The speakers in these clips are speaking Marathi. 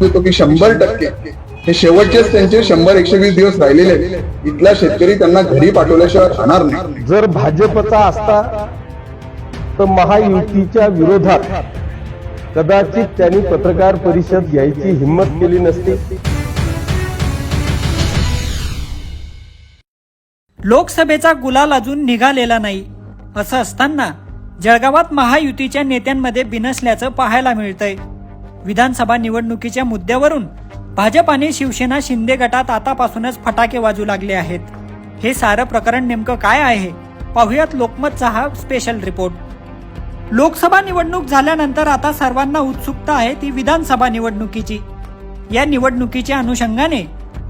देतो की शंभर टक्के. हे शेवटचेच त्यांचे शंभर एकशे वीस दिवस राहिलेले आहेत. इथला शेतकरी त्यांना घरी पाठवल्याशिवाय राहणार नाही. जर भाजपचा असता तर महायुतीच्या विरोधात कदाचित त्यांनी पत्रकार परिषद घ्यायची हिंमत केली नसती. लोकसभेचा गुलाल अजून निघालेला नाही असं असताना जळगावात महायुतीच्या नेत्यांमध्ये बिनसल्याचं पाहायला मिळतंय. विधानसभा निवडणुकीच्या मुद्द्यावरून भाजप आणि शिवसेना शिंदे गटात आतापासूनच फटाके वाजू लागले आहेत. हे सारं प्रकरण नेमकं काय आहे? पाहुयात लोकमतचा हा स्पेशल रिपोर्ट लोकसभा निवडणूक झाल्यानंतर आता सर्वांना उत्सुकता आहे ती विधानसभा निवडणुकीची. या निवडणुकीच्या अनुषंगाने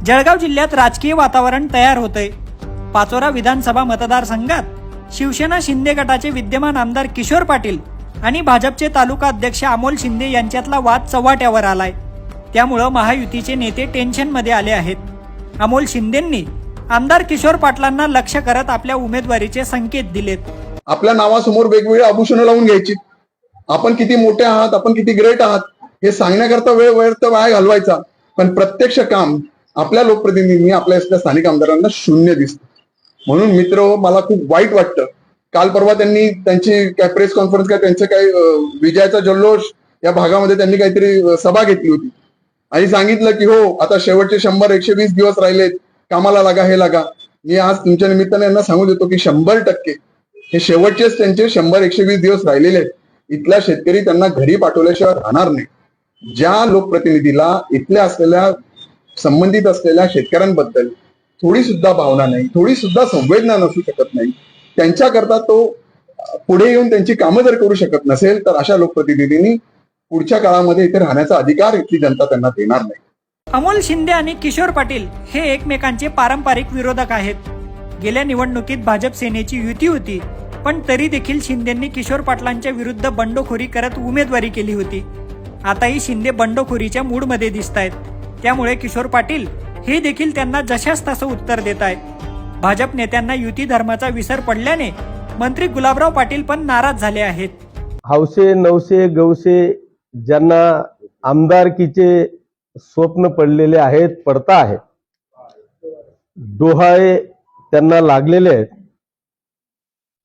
जळगाव जिल्ह्यात राजकीय वातावरण तयार होतंय. पाचोरा विधानसभा मतदारसंघात शिवसेना शिंदे गटाचे विद्यमान आमदार किशोर पाटील आणि भाजपचे तालुका अध्यक्ष अमोल शिंदे यांच्यातला वाद चव्हाट्यावर आलाय. त्यामुळं महायुतीचे नेते टेन्शनमध्ये आले आहेत. अमोल शिंदेंनी आमदार किशोर पाटलांना लक्ष करत आपल्या उमेदवारीचे संकेत दिलेत. आपल्या नावासमोर वेगवेगळी आभूषणं लावून घ्यायची. आपण किती मोठे आहात आपण किती ग्रेट आहात हे सांगण्याकरता वेळ व्यर्थ तर वाया घालवायचा. पण प्रत्यक्ष काम आपल्या लोकप्रतिनिधींनी आपल्या स्थानिक आमदारांना शून्य दिसतं. म्हणून मित्र मला खूप वाईट वाटतं काल परवा त्यांनी त्यांची काय प्रेस कॉन्फरन्स काय त्यांचं काय विजयाचा जल्लोष या भागामध्ये त्यांनी काहीतरी सभा घेतली होती. आणि सांगितलं की हो आता शेवटचे शंभर एकशे वीस दिवस राहिलेत कामाला लागा हे लागा. मी आज तुमच्या निमित्ताने यांना सांगू देतो की शंभर टक्के हे शेवटचेच त्यांचे शंभर एकशे वीस दिवस राहिलेले आहेत. इथला शेतकरी त्यांना घरी पाठवल्याशिवाय राहणार नाही. ज्या लोकप्रतिनिधीला इथल्या असलेल्या संबंधित असलेल्या शेतकऱ्यांबद्दल थोडी सुद्धा भावना नाही थोडी सुद्धा संवेदना नसू शकत नाही त्यांच्याकरता तो पुढे येऊन त्यांची कामं जर करू शकत नसेल तर अशा लोकप्रतिनिधींनी पुढच्या काळामध्ये इथे राहण्याचा अधिकार इथली जनता त्यांना देणार नाही. अमोल शिंदे आणि किशोर पाटील हे एकमेकांचे पारंपरिक विरोधक आहेत. गेल्या निवडणुकीत भाजप सेनेची युती होती पण तरी देखील शिंदेंनी किशोर पाटलांच्या विरुद्ध बंडखोरी करत उमेदवारी केली होती. आताही शिंदे बंडखोरीच्या मूडमध्ये दिसत आहेत त्यामुळे किशोर पाटील हे देखील त्यांना जशास तसं उत्तर देत आहेत भाजप नेत्यांना युती धर्माचा विसर पडल्याने मंत्री गुलाबराव पाटील पण नाराज झाले आहेत. हौसे नवसे गवसे ज्यांना आमदारकीचे स्वप्न पडलेले आहेत पडता आहेत. डोहाळे त्यांना लागलेले आहेत.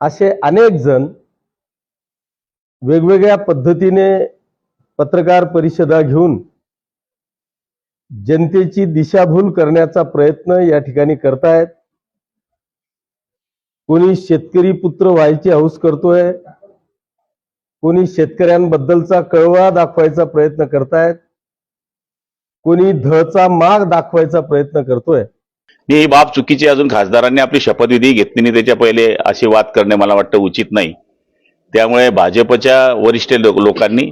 असे अनेक जण वेगवेगळ्या पद्धतीने पत्रकार परिषदा घेऊन जनतेची दिशाभूल करण्याचा प्रयत्न या ठिकाणी करतायत. कोणी शेतकरी पुत्र व्हायची हौस करतोय? कोणी शेतकऱ्यांबद्दलचा कळवा दाखवायचा प्रयत्न करतायत? कोणी धचा माग दाखवायचा प्रयत्न करतोय? ही बाब चुकीची. अजून खासदारांनी आपली शपथविधी घेतली नाही त्याच्या पहिले असे वाद करणे मला वाटतं उचित नाही. त्यामुळे भाजपच्या वरिष्ठ लोक लोकांनी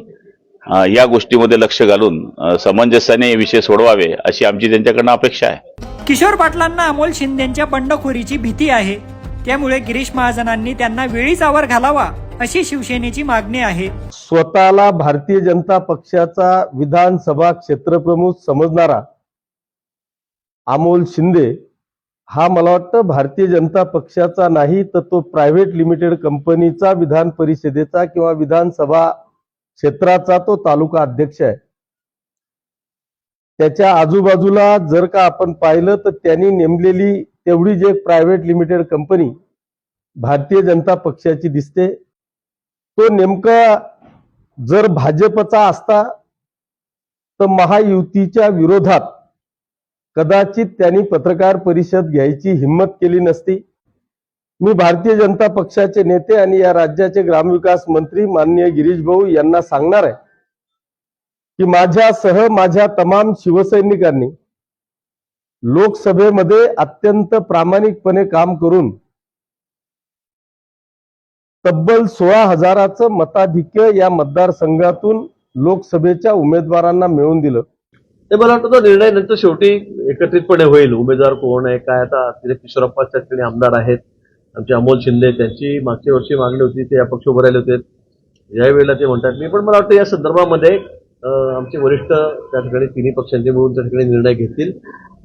या गोष्टीमध्ये लक्ष घालून समंजस्याने हे विषय सोडवावे अशी आमची त्यांच्याकडनं अपेक्षा आहे. किशोर पाटलांना अमोल शिंदेच्या बंडखोरीची भीती आहे. त्यामुळे गिरीश महाजनांनी त्यांना वेळीच आवर घालावा अशी शिवसेनेची मागणी आहे. स्वतःला भारतीय जनता पक्षाचा विधानसभा क्षेत्रप्रमुख समजणारा अमोल शिंदे हा मला वाटतं भारतीय जनता पक्षाचा नाही तर तो प्रायव्हेट लिमिटेड कंपनीचा विधान परिषदेचा किंवा विधानसभा क्षेत्राचा तो तालुका अध्यक्ष आहे. त्याच्या आजूबाजूला जर का आपण पाहिलं तर त्यांनी नेमलेली तेवढी जे private limited company Bharatiya Janata पक्षाची दिसते तो नेमका जर भाजपचा असता तर महायुतीच्या विरोधात कदाचित त्यांनी पत्रकार परिषद घ्यायची हिंमत केली नसती. मी भारतीय जनता पक्षाचे नेते आणि या राज्याचे ग्रामविकास मंत्री माननीय गिरीश भाऊ यांना सांगणार आहे की माझ्यासह माझ्या तमाम शिवसैनिकांनी लोकसभेमध्ये अत्यंत प्रामाणिकपणे काम करून तब्बल सोळा हजाराचं मताधिक्य या मतदारसंघातून लोकसभेच्या उमेदवारांना मिळवून दिलं. ते मला वाटतं निर्णय नंतर शेवटी एकत्रितपणे होईल. उमेदवार कोण आहे काय आता तिथे किशोरप्पा ठिकाणी आमदार आहेत. आमचे अमोल शिंदे त्यांची मागच्या वर्षी मागणी होती ते अपक्ष उभे राहिले होते. यावेळेला ते म्हणतात मी पण मला वाटतं या संदर्भामध्ये आमचे वरिष्ठ त्या ठिकाणी तिन्ही पक्षांचे मिळून त्या ठिकाणी निर्णय घेतील.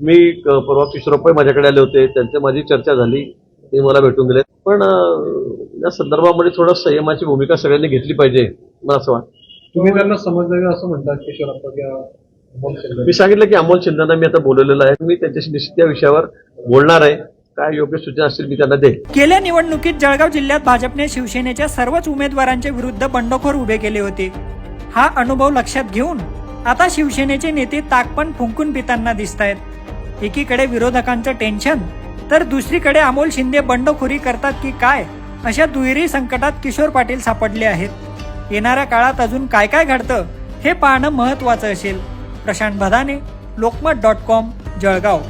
मी क- परवा किशोरप्पा माझ्याकडे आले होते. त्यांच्या माझी चर्चा झाली. ते मला भेटून दिले पण या संदर्भामध्ये थोडं संयमाची भूमिका सगळ्यांनी घेतली पाहिजे मला असं वाटतं. तुम्ही त्यांना समजलं असं म्हणतात किशोरप्पा मी सांगितलं की अमोल शिंदेना मी आता बोलवलेलं आहे. मी त्यांच्याशी निश्चित या विषयावर बोलणार आहे. काय योग्य सूचना असतील मी त्यांना देईल. गेल्या निवडणुकीत जळगाव जिल्ह्यात भाजपने शिवसेनेच्या सर्वच उमेदवारांच्या विरुद्ध बंडखोर उभे केले होते. हा अनुभव लक्षात घेऊन आता शिवसेनेचे नेते ताकपण फुंकून पिताना दिसत आहेत एकीकडे विरोधकांचं टेन्शन तर दुसरीकडे अमोल शिंदे बंडखोरी करतात की काय अशा दुहेरी संकटात किशोर पाटील सापडले आहेत. येणाऱ्या काळात अजून काय काय घडतं हे पाहणं महत्वाचं असेल. Prashant Bhadane Lokmat dot com Jalgaon.